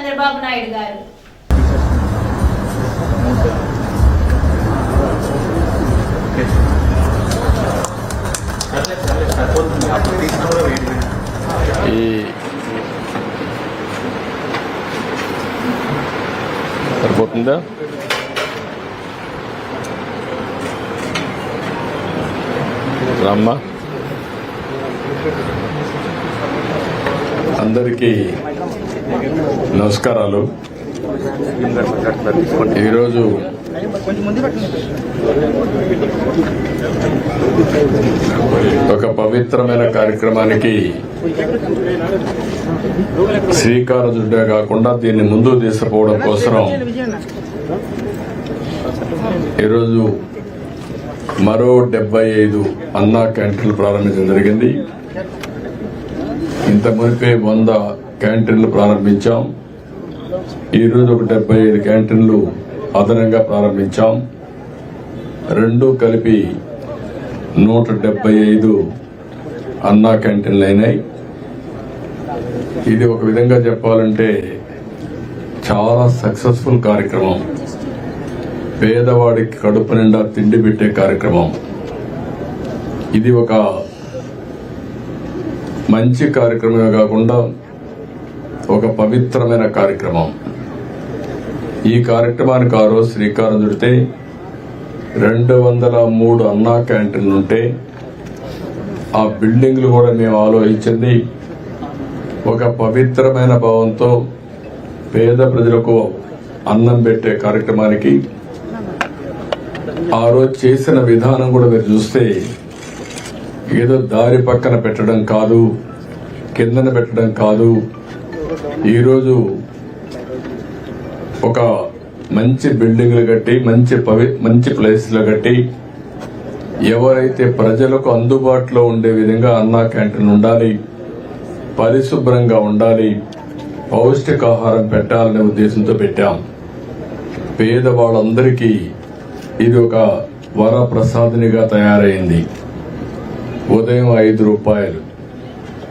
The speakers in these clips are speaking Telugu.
చంద్రబాబు నాయుడు గారు. ఈ సరిపోతుందా? రమ్మ. అందరికీ నమస్కారాలు. ఈరోజు ఒక పవిత్రమైన కార్యక్రమానికి శ్రీకారం చుట్టే కాకుండా దీన్ని ముందుకు తీసుకుపోవడం కోసం ఈరోజు మరో డెబ్బై ఐదు అన్నా క్యాంటీన్లు ప్రారంభించడం జరిగింది. ఇంత మునిపే వంద క్యాంటీన్లు ప్రారంభించాం. ఈరోజు ఒక డెబ్బై ఐదు క్యాంటీన్లు అదనంగా ప్రారంభించాం. రెండు కలిపి నూట డెబ్బై ఐదు అన్నా క్యాంటీన్లు అయినాయి. ఇది ఒక విధంగా చెప్పాలంటే చాలా సక్సెస్ఫుల్ కార్యక్రమం. పేదవాడికి కడుపు నిండా తిండి పెట్టే కార్యక్రమం. ఇది ఒక మంచి కార్యక్రమమే కాకుండా ఒక పవిత్రమైన కార్యక్రమం. ఈ కార్యక్రమానికి ఆ రోజు శ్రీకారం చుడితే రెండు వందల మూడు అన్నా క్యాంటీన్లు ఉంటే ఆ బిల్డింగ్లు కూడా మేము ఆలోచించింది. ఒక పవిత్రమైన భావంతో పేద ప్రజలకు అన్నం పెట్టే కార్యక్రమానికి ఆ రోజు చేసిన విధానం కూడా మీరు చూస్తే ఏదో దారి పక్కన పెట్టడం కాదు కిందన పెట్టడం కాదు. ఈరోజు ఒక మంచి బిల్డింగ్లు కట్టి మంచి పవి మంచి ప్లేస్లు కట్టి ఎవరైతే ప్రజలకు అందుబాటులో ఉండే విధంగా అన్నా క్యాంటీన్ ఉండాలి పరిశుభ్రంగా ఉండాలి పౌష్టికాహారం పెట్టాలనే ఉద్దేశంతో పెట్టాం. పేదవాళ్ళందరికీ ఇది ఒక వరప్రసాదినిగా తయారైంది. ఉదయం ఐదు రూపాయలు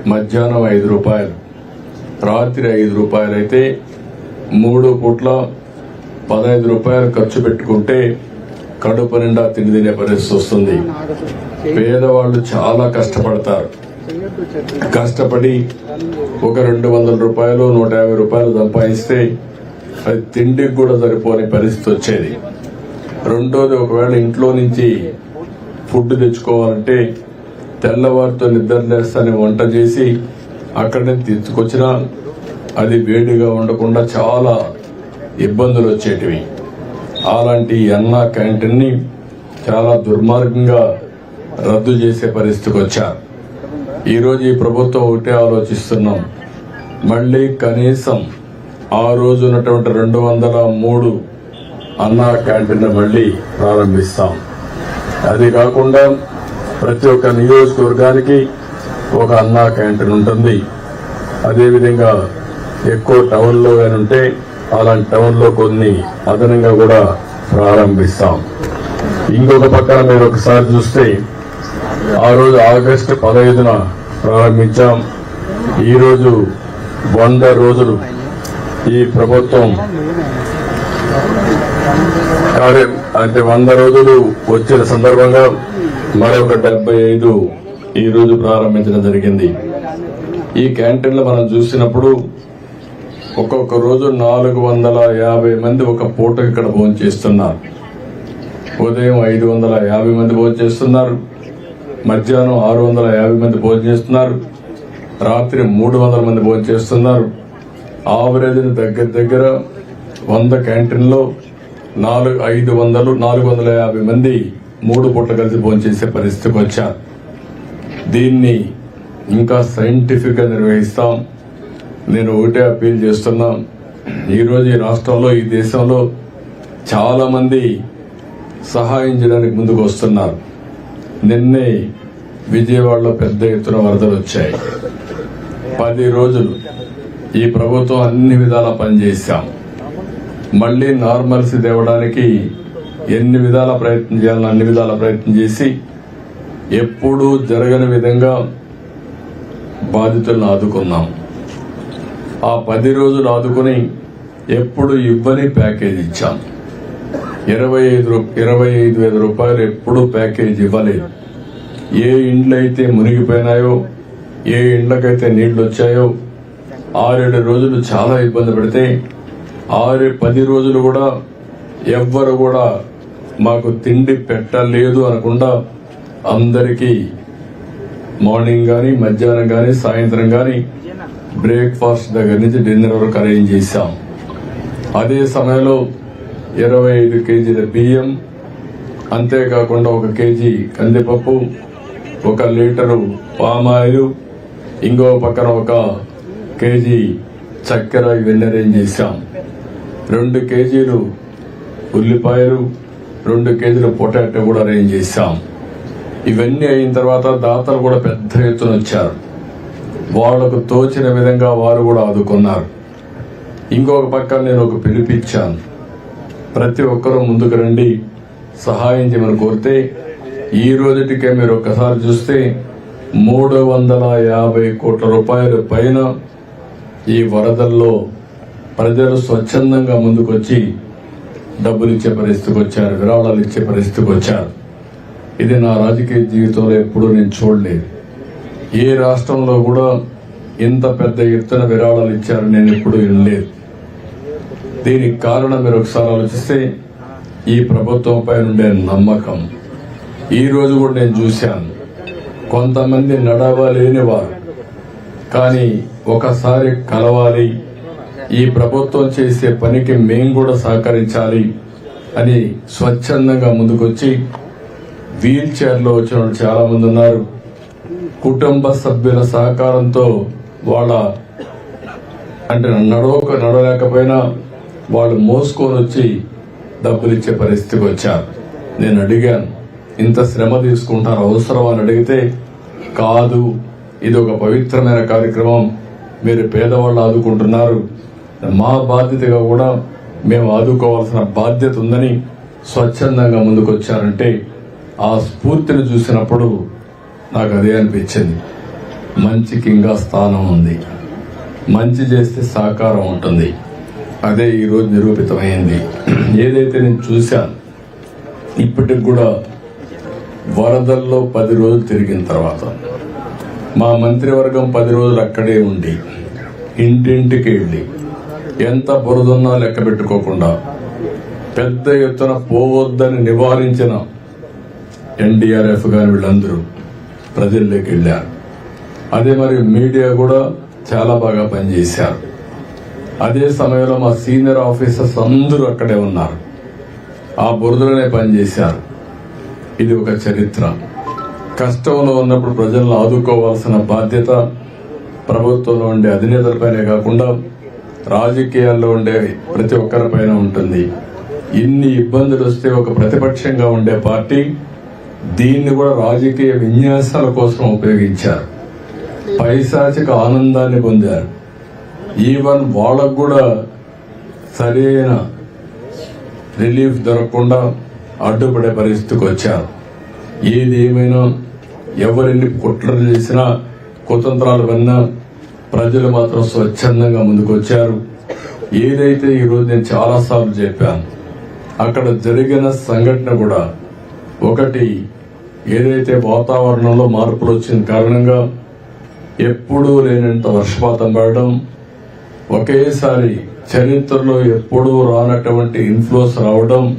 మధ్యాహ్నం ఐదు రూపాయలు రాత్రి ఐదు రూపాయలైతే మూడు పూట్ల పదహైదు రూపాయలు ఖర్చు పెట్టుకుంటే కడుపు నిండా తిండి తినే పరిస్థితి వస్తుంది. పేదవాళ్ళు చాలా కష్టపడతారు. కష్టపడి ఒక రెండు వందల రూపాయలు నూట యాభై రూపాయలు సంపాదిస్తే అది తిండికి కూడా సరిపోని పరిస్థితి వచ్చేది. రెండోది ఒకవేళ ఇంట్లో నుంచి ఫుడ్ తెచ్చుకోవాలంటే తెల్లవారితో నిద్ర లేస్తానే వంట చేసి అక్కడనే తీసుకొచ్చినా అది వేడిగా ఉండకుండా చాలా ఇబ్బందులు వచ్చేటివి. అలాంటి అన్నా క్యాంటీన్ని చాలా దుర్మార్గంగా రద్దు చేసే పరిస్థితికి వచ్చారు. ఈరోజు ఈ ప్రభుత్వం ఒకటే ఆలోచిస్తున్నాం. మళ్ళీ కనీసం ఆ రోజు ఉన్నటువంటి రెండు వందల మూడు అన్నా క్యాంటీన్ మళ్ళీ ప్రారంభిస్తాం. అది కాకుండా ప్రతి ఒక్క నియోజకవర్గానికి ఒక అన్నా క్యాంటీన్ ఉంటుంది. అదేవిధంగా ఎక్కువ టౌన్లో కానీ ఉంటే అలాంటి టౌన్లో కొన్ని అదనంగా కూడా ప్రారంభిస్తాం. ఇంకొక పక్కన మీరు ఒకసారి చూస్తే ఆ రోజు ఆగస్టు పదహైదున ప్రారంభించాం. ఈరోజు వంద రోజులు ఈ ప్రభుత్వం కార్యం అంటే వంద రోజులు వచ్చిన సందర్భంగా మరొక డెబ్బై ఐదు ఈ రోజు ప్రారంభించడం జరిగింది. ఈ క్యాంటీన్లో మనం చూసినప్పుడు ఒక్కొక్క రోజు నాలుగు వందల యాభై మంది ఒక పూట ఇక్కడ భోజనం చేస్తున్నారు. ఉదయం ఐదు వందల యాభై మంది భోజనం చేస్తున్నారు. మధ్యాహ్నం ఆరు వందల యాభై మంది భోజనం చేస్తున్నారు. రాత్రి మూడు వందల మంది భోజనం చేస్తున్నారు. ఆవరేజ్ దగ్గర దగ్గర వంద క్యాంటీన్లో నాలుగు ఐదు వందలు నాలుగు వందల యాభై మంది మూడు పూట కలిసి భోంచేసే చేసే పరిస్థితికి వచ్చారు. దీన్ని ఇంకా సైంటిఫిక్గా నిర్వహిస్తాం. నేను ఒకటే అప్పీల్ చేస్తున్నా. ఈరోజు ఈ రాష్ట్రంలో ఈ దేశంలో చాలా మంది సహాయం చేయడానికి ముందుకు వస్తున్నారు. నిన్నే విజయవాడలో పెద్ద ఎత్తున వరదలు వచ్చాయి. పది రోజులు ఈ ప్రభుత్వం అన్ని విధాలా పనిచేశాం. మళ్ళీ నార్మల్సీ తేవడానికి ఎన్ని విధాల ప్రయత్నం చేయాలని అన్ని విధాల ప్రయత్నం చేసి ఎప్పుడూ జరగని విధంగా బాధితులను ఆదుకున్నాం. ఆ పది రోజులు ఆదుకుని ఎప్పుడు ఇవ్వని ప్యాకేజ్ ఇచ్చాం ఇరవై ఐదు రూ- ఇరవై ఐదు వేల రూపాయలు ఎప్పుడు ప్యాకేజ్ ఇవ్వలేదు. ఏ ఇండ్లైతే మునిగిపోయినాయో ఏ ఇండ్లకైతే నీళ్ళు వచ్చాయో ఆరేడు రోజులు చాలా ఇబ్బంది పెడితే ఆరు పది రోజులు కూడా ఎవ్వరు కూడా మాకు తిండి పెట్టలేదు అనకుండా అందరికీ మార్నింగ్ కానీ మధ్యాహ్నం కానీ సాయంత్రం కానీ బ్రేక్ఫాస్ట్ దగ్గర నుంచి డిన్నర్ వరకు అరేంజ్ చేశాం. అదే సమయంలో ఇరవై ఐదు కేజీల బియ్యం అంతేకాకుండా ఒక కేజీ కందిపప్పు ఒక లీటరు పామాయిల్ ఇంకో పక్కన ఒక కేజీ చక్కెర ఇవన్నీ అరేంజ్ చేశాం. రెండు కేజీలు ఉల్లిపాయలు రెండు కేజీలు పొటాటో కూడా అరేంజ్ చేశాం. ఇవన్నీ అయిన తర్వాత దాతలు కూడా పెద్ద ఎత్తున వచ్చారు. వాళ్ళకు తోచిన విధంగా వారు కూడా ఆదుకున్నారు. ఇంకొక పక్క నేను ఒక పిలిపిచ్చాను ప్రతి ఒక్కరూ ముందుకు రండి. సహాయం చేయమని కోరితే ఈ రోజుటికే మీరు ఒక్కసారి చూస్తే మూడు వందల యాభై కోట్ల రూపాయల పైన ఈ వరదల్లో ప్రజలు స్వచ్ఛందంగా ముందుకొచ్చి డబ్బులు ఇచ్చే పరిస్థితికి వచ్చారు విరాళాలు ఇచ్చే పరిస్థితికి వచ్చారు. ఇది నా రాజకీయ జీవితంలో ఎప్పుడూ నేను చూడలేదు. ఏ రాష్ట్రంలో కూడా ఇంత పెద్ద ఎత్తున విరాళాలు ఇచ్చారని నేను ఎప్పుడూ వినలేదు. దీనికి కారణం మీరు ఒకసారి ఆలోచిస్తే ఈ ప్రభుత్వంపై ఉండే నమ్మకం. ఈ రోజు కూడా నేను చూశాను. కొంతమంది నడవలేని వారు కానీ ఒకసారి కలవాలి ఈ ప్రభుత్వం చేసే పనికి మేము కూడా సహకరించాలి అని స్వచ్ఛందంగా ముందుకొచ్చి వీల్ చైర్లో వచ్చిన వాళ్ళు చాలా మంది ఉన్నారు. కుటుంబ సభ్యుల సహకారంతో వాళ్ళ అంటే నడవక నడవలేకపోయినా వాళ్ళు మోసుకొని వచ్చి డబ్బులు ఇచ్చే పరిస్థితికి వచ్చారు. నేను అడిగాను ఇంత శ్రమ తీసుకుంటారు అవసరం? అని అడిగితే కాదు ఇది ఒక పవిత్రమైన కార్యక్రమం మీరు పేదవాళ్ళు ఆదుకుంటున్నారు. మా బాధ్యతగా కూడా మేము ఆదుకోవాల్సిన బాధ్యత ఉందని స్వచ్ఛందంగా ముందుకొచ్చారంటే ఆ స్ఫూర్తిని చూసినప్పుడు నాకు అదే అనిపించింది. మంచికి ఇంకా స్థానం ఉంది. మంచి చేస్తే సహకారం ఉంటుంది. అదే ఈరోజు నిరూపితమైంది. ఏదైతే నేను చూశాను ఇప్పటికి కూడా వరదల్లో పది రోజులు తిరిగిన తర్వాత మా మంత్రివర్గం పది రోజులు అక్కడే ఉండి ఇంటింటికి వెళ్ళి ఎంత బురదున్నా లెక్క పెట్టుకోకుండా పెద్ద ఎత్తున పోవద్దని నివారించిన ఎన్డీఆర్ఎఫ్ గాని వీళ్ళందరూ ప్రజల్లోకి వెళ్ళారు. అదే మరి మీడియా కూడా చాలా బాగా పనిచేశారు. అదే సమయంలో మా సీనియర్ ఆఫీసర్స్ అందరూ అక్కడే ఉన్నారు. ఆ బురదలోనే పనిచేశారు. ఇది ఒక చరిత్ర. కష్టంలో ఉన్నప్పుడు ప్రజలను ఆదుకోవాల్సిన బాధ్యత ప్రభుత్వంలో ఉండే అధినేతలపైనే కాకుండా రాజకీయాల్లో ఉండే ప్రతి ఒక్కరిపైన ఉంటుంది. ఇన్ని ఇబ్బందులు వస్తే ఒక ప్రతిపక్షంగా ఉండే పార్టీ దీన్ని కూడా రాజకీయ విన్యాసాల కోసం ఉపయోగించారు. పైశాచిక ఆనందాన్ని పొందారు. ఈవెన్ వాళ్ళకు కూడా సరైన రిలీఫ్ దొరకకుండా అడ్డుపడే పరిస్థితికి వచ్చారు. ఏది ఏమైనా ఎవరెన్ని కుట్రలు చేసినా కుతంత్రాలు విన్నా ప్రజలు మాత్రం స్వచ్ఛందంగా ముందుకొచ్చారు. ఏదైతే ఈరోజు నేను చాలాసార్లు చెప్పాను అక్కడ జరిగిన సంఘటన కూడా ఒకటి ఏదైతే వాతావరణంలో మార్పులు వచ్చిన కారణంగా ఎప్పుడూ లేనంత వర్షపాతం పడడం ఒకేసారి చరిత్రలో ఎప్పుడూ రానటువంటి ఇన్ఫ్లోస్ రావడం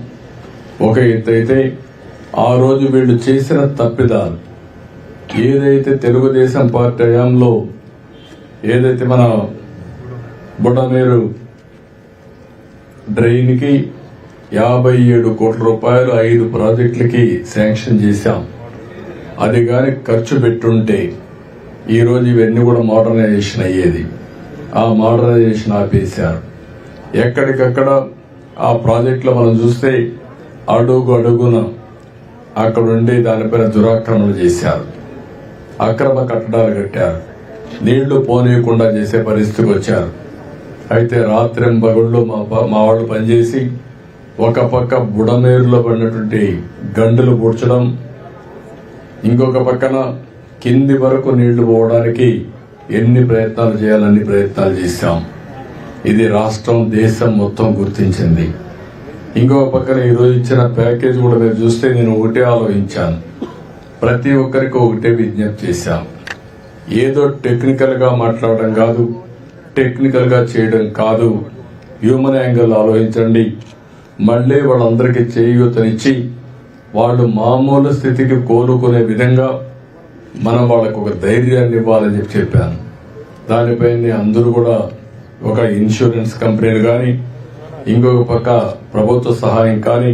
ఒక ఎత్తైతే ఆ రోజు వీళ్ళు చేసిన తప్పిదాలు. ఏదైతే తెలుగుదేశం పార్టీ హయాంలో ఏదైతే మన బుడమేరు డ్రైన్కి యాభై ఏడు కోట్ల రూపాయలు ఐదు ప్రాజెక్టులకి శాంక్షన్ చేశాం. అది కానీ ఖర్చు పెట్టుంటే ఈరోజు ఇవన్నీ కూడా మోడర్నైజేషన్ అయ్యేది. ఆ మోడర్నైజేషన్ ఆపేశారు. ఎక్కడికక్కడ ఆ ప్రాజెక్టులో మనం చూస్తే అడుగు అడుగున అక్కడ ఉండి దానిపైన దురాక్రమణ చేశారు. అక్రమ కట్టడాలు కట్టారు. నీళ్ళు పోనీయకుండా చేసే పరిస్థితికి వచ్చారు. అయితే రాత్రింబగళ్ళు మా మా వాళ్ళు పనిచేసి ఒక పక్క బుడమేరులో పడినటువంటి గండులు పూడ్చడం ఇంకొక పక్కన కింది వరకు నీళ్ళు పోవడానికి ఎన్ని ప్రయత్నాలు చేయాలని ప్రయత్నాలు చేశాం. ఇది రాష్ట్రం దేశం మొత్తం గుర్తించింది. ఇంకొక పక్కన ఈరోజు ఇచ్చిన ప్యాకేజ్ కూడా మీరు చూస్తే నేను ఒకటే ఆలోచించాను. ప్రతి ఒక్కరికి ఒకటే విజ్ఞప్తి చేశాం. ఏదో టెక్నికల్గా మాట్లాడడం కాదు టెక్నికల్గా చేయడం కాదు. హ్యూమన్ యాంగిల్ ఆలోచించండి. మళ్ళీ వాళ్ళందరికీ చేయూతనిచ్చి వాళ్ళు మామూలు స్థితికి కోలుకునే విధంగా మనం వాళ్ళకు ఒక ధైర్యాన్ని ఇవ్వాలని చెప్పి చెప్పాను. దానిపైన అందరూ కూడా ఒక ఇన్సూరెన్స్ కంపెనీలు కానీ ఇంకొక పక్క ప్రభుత్వ సహాయం కానీ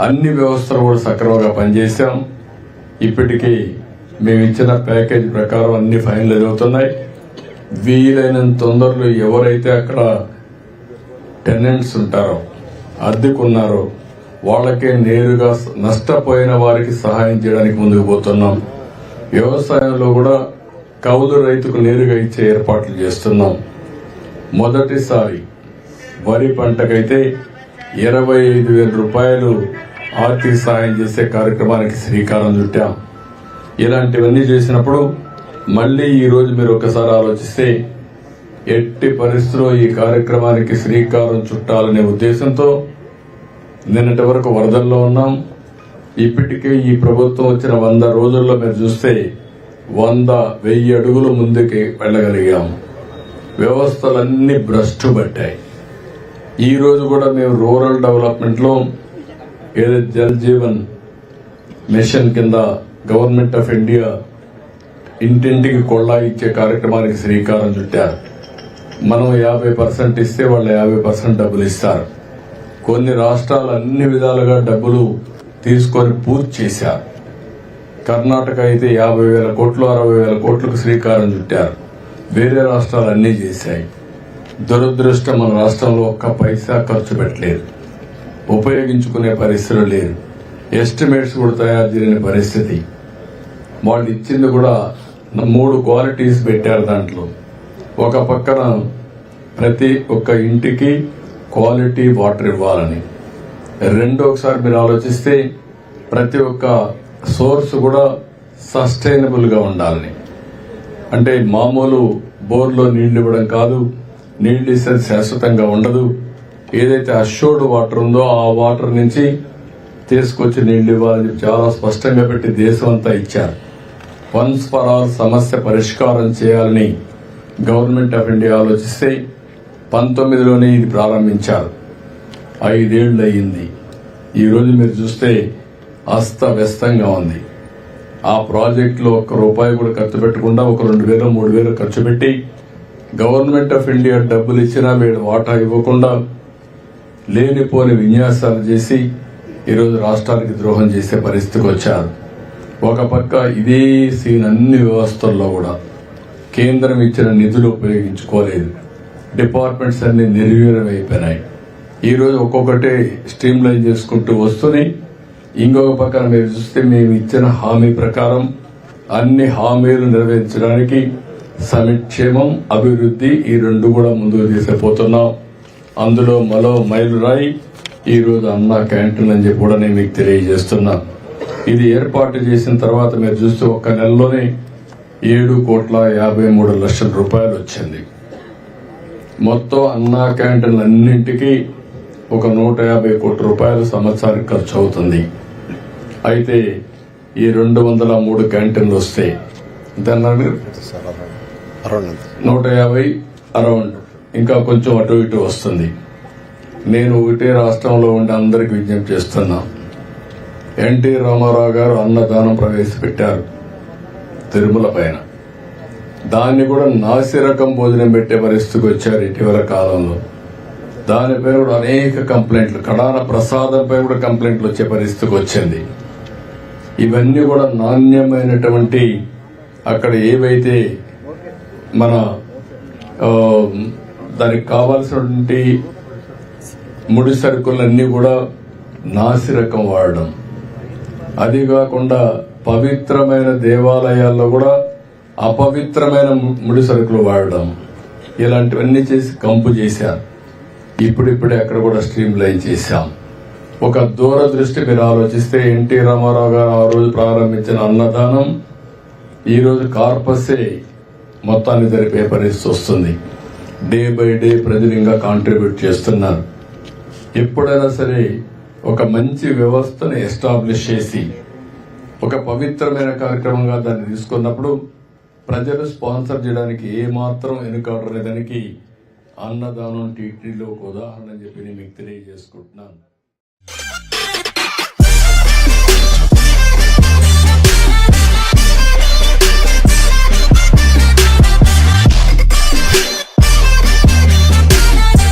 అన్ని వ్యవస్థలు కూడా సక్రమంగా పనిచేశాం. ఇప్పటికీ మేము ఇచ్చిన ప్యాకేజ్ ప్రకారం అన్ని ఫైనల్ అవుతున్నాయి వీలైనంత తొందరలో ఎవరైతే అక్కడ టెనెంట్స్ ఉంటారో అద్దెకున్నారో వాళ్ళకే నేరుగా నష్టపోయిన వారికి సహాయం చేయడానికి ముందుకు పోతున్నాం. వ్యవసాయంలో కూడా కౌలు రైతుకు నేరుగా ఇచ్చే ఏర్పాట్లు చేస్తున్నాం. మొదటిసారి వరి పంటకైతే ఇరవై ఐదు వేల రూపాయలు ఆర్థిక సహాయం చేసే కార్యక్రమానికి శ్రీకారం చుట్టాం. ఇలాంటివన్నీ చేసినప్పుడు మళ్ళీ ఈరోజు మీరు ఒకసారి ఆలోచిస్తే ఎట్టి పరిస్థితుల్లో ఈ కార్యక్రమానికి శ్రీకారం చుట్టాలనే ఉద్దేశంతో నిన్నటి వరకు వరదల్లో ఉన్నాం. ఇప్పటికే ఈ ప్రభుత్వం వచ్చిన వంద రోజుల్లో మీరు చూస్తే వంద వెయ్యి అడుగులు ముందుకి వెళ్ళగలిగాం. వ్యవస్థలన్నీ భ్రష్టు పట్టాయి ఈ రోజు కూడా మేము రూరల్ డెవలప్మెంట్లో ఏదైతే జల్ జీవన్ మిషన్ కింద గవర్నమెంట్ ఆఫ్ ఇండియా ఇంటింటికి కొళ్ళా ఇచ్చే కార్యక్రమానికి శ్రీకారం చుట్టారు. మనం యాభై పర్సెంట్ ఇస్తే వాళ్ళు యాభై పర్సెంట్ డబ్బులు ఇస్తారు. కొన్ని రాష్ట్రాలు అన్ని విధాలుగా డబ్బులు తీసుకొని పూర్తి చేశారు. కర్ణాటక అయితే యాభై వేల కోట్లు అరవై వేల కోట్లకు శ్రీకారం చుట్టారు. వేరే రాష్ట్రాలు అన్నీ చేశాయి. దురదృష్టం మన రాష్ట్రంలో ఒక్క పైసా ఖర్చు పెట్టలేదు. ఉపయోగించుకునే పరిస్థితులు లేదు ఎస్టిమేట్స్ కూడా తయారు చేయని పరిస్థితి. వాళ్ళు ఇచ్చింది కూడా మూడు క్వాలిటీస్ పెట్టారు దాంట్లో. ఒక పక్కన ప్రతి ఒక్క ఇంటికి క్వాలిటీ వాటర్ ఇవ్వాలని. రెండో ఒకసారి మీరు ఆలోచిస్తే ప్రతి ఒక్క సోర్స్ కూడా సస్టైనబుల్గా ఉండాలని. అంటే మామూలు బోర్లో నీళ్ళు ఇవ్వడం కాదు నీళ్ళు ఇస్తే శాశ్వతంగా ఉండదు. ఏదైతే అష్యూర్డ్ వాటర్ ఉందో ఆ వాటర్ నుంచి తీసుకొచ్చి నీళ్ళు ఇవ్వాలని చాలా స్పష్టంగా పెట్టి దేశం అంతా ఇచ్చారు. వన్స్ ఫర్ ఆల్ సమస్య పరిష్కారం చేయాలని గవర్నమెంట్ ఆఫ్ ఇండియా ఆలోచిస్తే పంతొమ్మిదిలోనే ఇది ప్రారంభించారు. ఐదేళ్ళు అయ్యింది. ఈ రోజు మీరు చూస్తే అస్తవ్యస్తంగా ఉంది. ఆ ప్రాజెక్టులో ఒక్క రూపాయి కూడా ఖర్చు పెట్టకుండా ఒక రెండు వేలు మూడు వేలు ఖర్చు పెట్టి గవర్నమెంట్ ఆఫ్ ఇండియా డబ్బులు ఇచ్చినా వీడు వాటా ఇవ్వకుండా లేనిపోని విన్యాసాలు చేసి ఈరోజు రాష్ట్రానికి ద్రోహం చేసే పరిస్థితికి వచ్చారు. ఒక పక్క ఇదే సీన్ అన్ని వ్యవస్థల్లో కూడా. కేంద్రం ఇచ్చిన నిధులు ఉపయోగించుకోలేదు. డిపార్ట్మెంట్స్ అన్ని నిర్వీర్యం అయిపోయినాయి ఈ ఒక్కొక్కటి స్ట్రీమ్ లైన్ చేసుకుంటూ వస్తున్నాయి. ఇంకొక పక్కన మీరు చూస్తే మేము ఇచ్చిన హామీ ప్రకారం అన్ని హామీలు నెరవేర్చడానికి సమిక్షేమం అభివృద్ధి ఈ రెండు కూడా ముందుకు తీసుకుపోతున్నాం. అందులో మరో మైలురాయి ఈరోజు రోజు అన్న క్యాంటీన్ అని చెప్పి కూడా నేను మీకు తెలియజేస్తున్నా. ఇది ఏర్పాటు చేసిన తర్వాత మీరు చూస్తే ఒక్క నెలలోనే ఏడు కోట్ల యాభై మూడు లక్షల రూపాయలు వచ్చింది. మొత్తం అన్నా క్యాంటీన్లు అన్నింటికి ఒక నూట యాభై కోట్ల రూపాయలు సంవత్సరానికి ఖర్చు అవుతుంది. అయితే ఈ రెండు వందల మూడు క్యాంటీన్లు వస్తే దాని నూట యాభై అరౌండ్. ఇంకా కొంచెం అటు ఇటు వస్తుంది. నేను ఒకటే రాష్ట్రంలో ఉండి అందరికి విజ్ఞప్తి చేస్తున్నా. ఎన్టీ రామారావు గారు అన్నదానం ప్రవేశపెట్టారు. తిరుమల పైన. దాన్ని కూడా నాసి రకం భోజనం పెట్టే పరిస్థితికి వచ్చారు ఇటీవల కాలంలో. దానిపై కూడా అనేక కంప్లైంట్లు కడాన ప్రసాదంపై కూడా కంప్లైంట్లు వచ్చే పరిస్థితికి వచ్చింది. ఇవన్నీ కూడా నాణ్యమైనటువంటి అక్కడ ఏవైతే మన దానికి కావాల్సినటువంటి ముడి సరుకులన్నీ కూడా నాసిరకం వాడడం. అది కాకుండా పవిత్రమైన దేవాలయాల్లో కూడా అపవిత్రమైన ముడి సరుకులు వాడడం. ఇలాంటివన్నీ చేసి కంపు చేశారు. ఇప్పుడిప్పుడే అక్కడ కూడా స్ట్రీమ్ లైన్ చేశాం. ఒక దూరదృష్టి మీరు ఆలోచిస్తే ఎన్టీ రామారావు గారు ఆ రోజు ప్రారంభించిన అన్నదానం ఈరోజు కార్పసే మొత్తాన్ని జరిపే పరిస్థితి వస్తుంది. డే బై డే ప్రజలు ఇంకా కాంట్రిబ్యూట్ చేస్తున్నారు. ఎప్పుడైనా సరే ఒక మంచి వ్యవస్థను ఎస్టాబ్లిష్ చేసి ఒక పవిత్రమైన కార్యక్రమంగా దాన్ని తీసుకున్నప్పుడు ప్రజలు స్పాన్సర్ చేయడానికి ఏమాత్రం మాత్రం వెనుకాడలేదానికి అన్నదానం టీటీడీలో ఒక ఉదాహరణ అని చెప్పి నేను మీకు తెలియజేసుకుంటున్నాను.